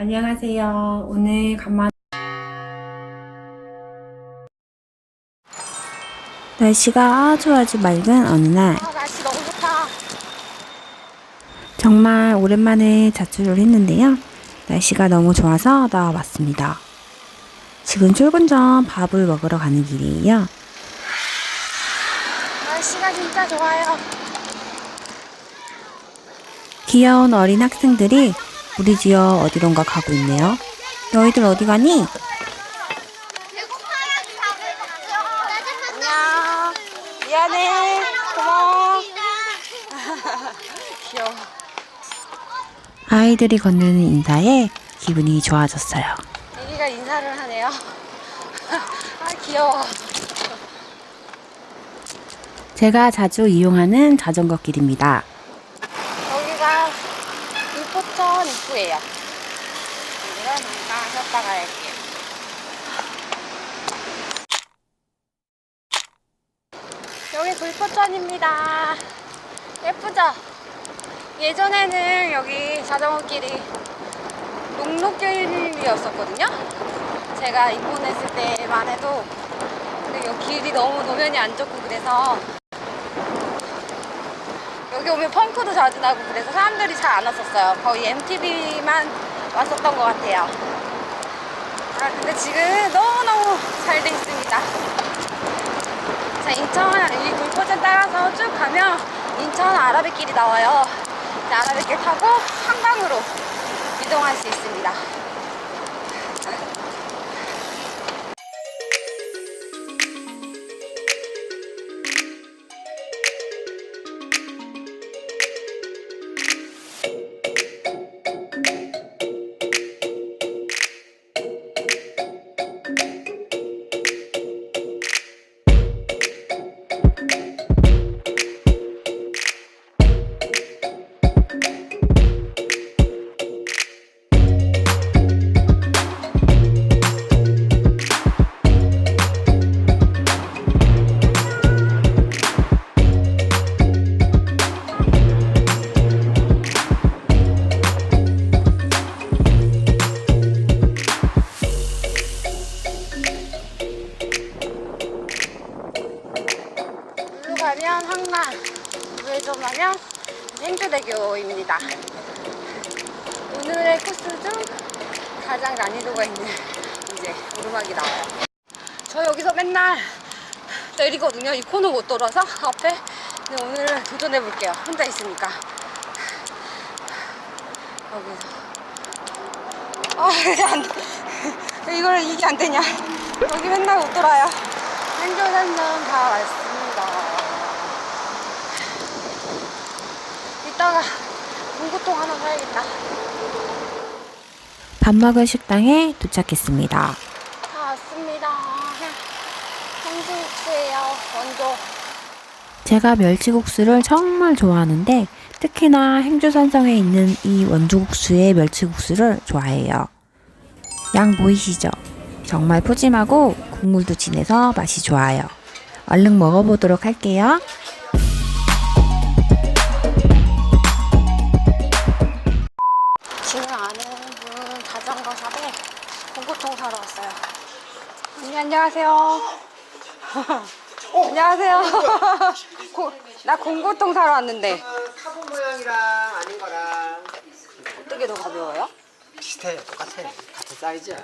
안녕하세요. 오늘 간만 날씨가 아주 아주 맑은 어느 날 아, 날씨 너무 좋다. 정말 오랜만에 자출을 했는데요. 날씨가 너무 좋아서 나와봤습니다. 지금 출근 전 밥을 먹으러 가는 길이에요. 날씨가 진짜 좋아요. 귀여운 어린 학생들이 무리지어 어디론가 가고 있네요. 너희들 어디 가니? 안녕. 미안해. 고마워. 귀여워. 아이들이 건네는 인사에 기분이 좋아졌어요. 애기가 인사를 하네요. 아, 귀여워. 제가 자주 이용하는 자전거 길입니다. 여기가 불포천 입구예요. 여기를 잠깐 쉬었다 가야겠게요. 여기 불포천입니다. 예쁘죠? 예전에는 여기 자전거길이 녹록길이었었거든요. 제가 입문했을 때만 해도 근데 여기 길이 너무 노면이 안 좋고 그래서 여기 오면 펑크도 자주 나고 그래서 사람들이 잘 안 왔었어요. 거의 MTV만 왔었던 것 같아요. 아 근데 지금 너무너무 잘 돼 있습니다. 자 인천 이 물포천 따라서 쭉 가면 인천 아라뱃길이 나와요. 자, 아라뱃길 타고 한강으로 이동할 수 있습니다. 가면 항만, 우회전 하면 행주대교입니다. 오늘의 코스 중 가장 난이도가 있는 이제 오르막이 나와요. 저 여기서 맨날 내리거든요. 이 코너 못 돌아서 앞에. 근데 오늘은 도전해 볼게요. 혼자 있으니까. 여기서. 아, 이게 안 돼. 이걸 이게 안 되냐. 여기 맨날 못 돌아요. 행주산점 다 왔습니다. 이따가 문구통 하나 사야겠다. 밥 먹을 식당에 도착했습니다. 다 왔습니다. 행주육수예요. 원조. 제가 멸치국수를 정말 좋아하는데 특히나 행주산성에 있는 이 원주국수의 멸치국수를 좋아해요. 양 보이시죠? 정말 푸짐하고 국물도 진해서 맛이 좋아요. 얼른 먹어보도록 할게요. 안녕하세요. 안녕하세요. 고- 나 공구통 사러 왔는데 카본 모양이랑 아닌 거랑 어떻게 더 가벼워요? 비슷해 똑같아 같은 사이즈야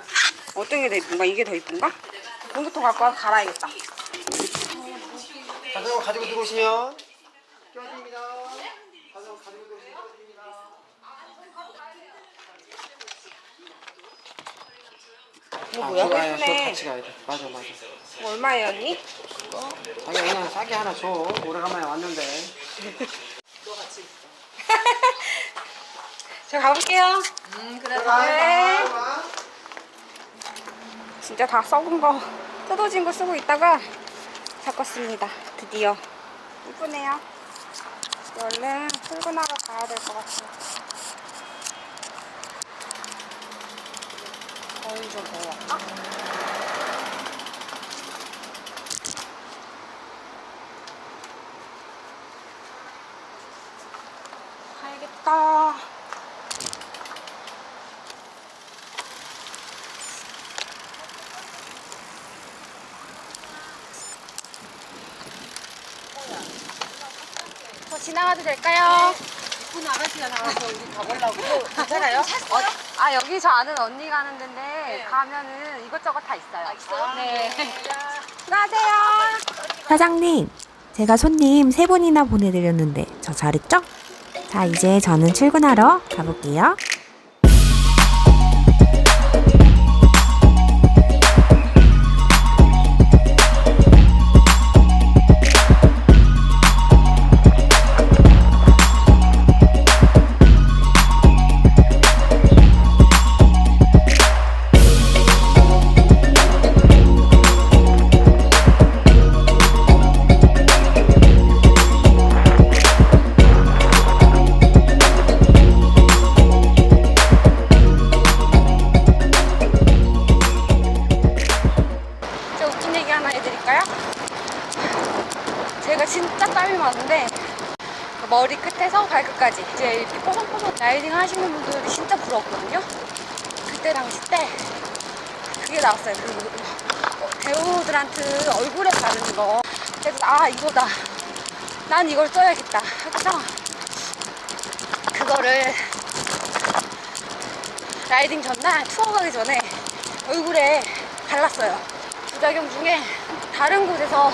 어떤 게 더 이쁜가? 이게 더 이쁜가? 공구통 갖고 와서 갈아야겠다. 자전거 가지고 들어오시면 껴줍니다 자전거 가지고 들어오시면 껴줍니다 이거 뭐야? 예쁘네. 같이 가야 돼 맞아 맞아 얼마예요 언니? 자기 그냥 싸게 하나 줘 오래간만에 왔는데 제가 가볼게요. 네. 진짜 다 썩은 거, 뜯어진 거 쓰고 있다가 바꿨습니다. 드디어. 이쁘네요. 이제 얼른 출근하러 가야 될 것 같아요. 먼저 먹을까? 가야겠다. 지나가도 될까요? 네. 이쁜 아가씨가 나와서 우리 가보려고. 괜찮아요? 어? 아 여기 저 아는 언니 가는 데인데 가면은 이것저것 다 있어요. 있어요? 네. 안녕하세요. 사장님, 제가 손님 세 분이나 보내드렸는데 저 잘했죠? 자, 이제 저는 출근하러 가볼게요. 머리 끝에서 발끝까지 이제 이렇게 뽀송뽀송 라이딩 하시는 분들이 진짜 부럽거든요. 그때 당시 때 그게 나왔어요. 그 어, 배우들한테 얼굴에 바르는 거. 그래서 아 이거다. 난 이걸 써야겠다. 하고서 그거를 라이딩 전날 투어 가기 전에 얼굴에 발랐어요. 부작용 중에 다른 곳에서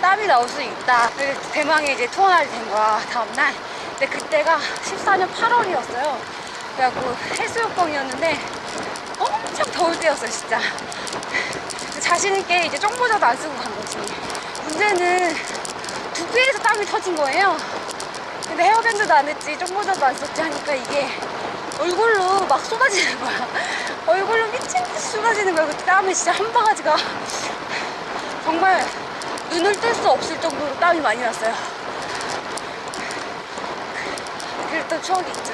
땀이 나올 수 있다. 대망의 이제 투어 날이 된 거야, 다음날. 근데 그때가 14년 8월이었어요. 그래갖고 해수욕장이었는데 엄청 더울 때였어요, 진짜. 자신있게 이제 쫑모자도 안 쓰고 간 거지. 문제는 두피에서 땀이 터진 거예요. 근데 헤어밴드도 안 했지, 쫑모자도 안 썼지 하니까 이게 얼굴로 막 쏟아지는 거야. 얼굴로 미친 듯이 쏟아지는 거야. 그 땀이 진짜 한 바가지가 정말 눈을 뜰 수 없을 정도로 땀이 많이 났어요. 그랬던 추억이 있죠.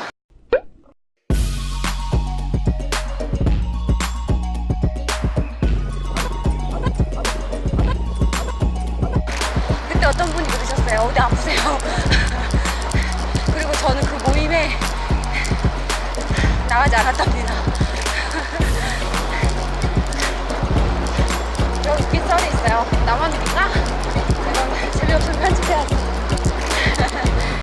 그때 어떤 분이 그러셨어요. 어디 아프세요? 그리고 저는 그 모임에 나가지 않았답니다. 나만 믿을까? 이건 재미없으면 편집해야지.